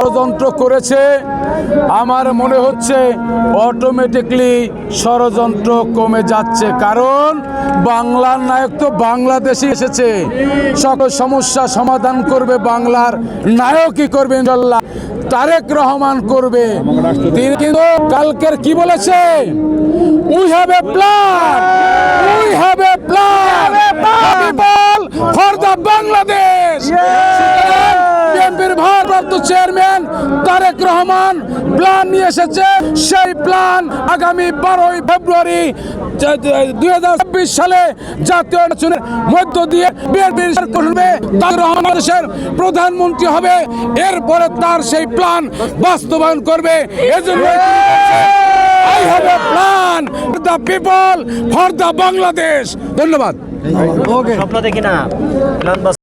ষড়যন্ত্র করেছে, আমার মনে হচ্ছে অটোমেটিকলি ষড়যন্ত্র কমে যাচ্ছে। কারণ বাংলার নায়ক তো বাংলাদেশে এসেছে। সকল সমস্যা সমাধান করবে বাংলার নায়কই করবে ইনশাল্লাহ তারেক রহমান করবে। তিনি কিন্তু কালকের কি বলেছে? We have a plan we have a plan for the Bangladesh বিএনপির ভারপ্রাপ্ত চেয়ারম্যান তারেক রহমান প্ল্যান নিয়ে এসেছে। সেই প্ল্যান আগামী বারোই ফেব্রুয়ারি দুই হাজার ছাব্বিশ সালে জাতীয় নির্বাচনের মধ্য দিয়ে বিএনপির সরকার হবে, তারেক রহমান দেশের প্রধানমন্ত্রী হবে। এরপরে তার সেই প্ল্যান বাস্তবায়ন করবে। এজন্য I have a plan for the people for the Bangladesh ধন্যবাদ। স্বপ্ন দেখি না প্ল্যান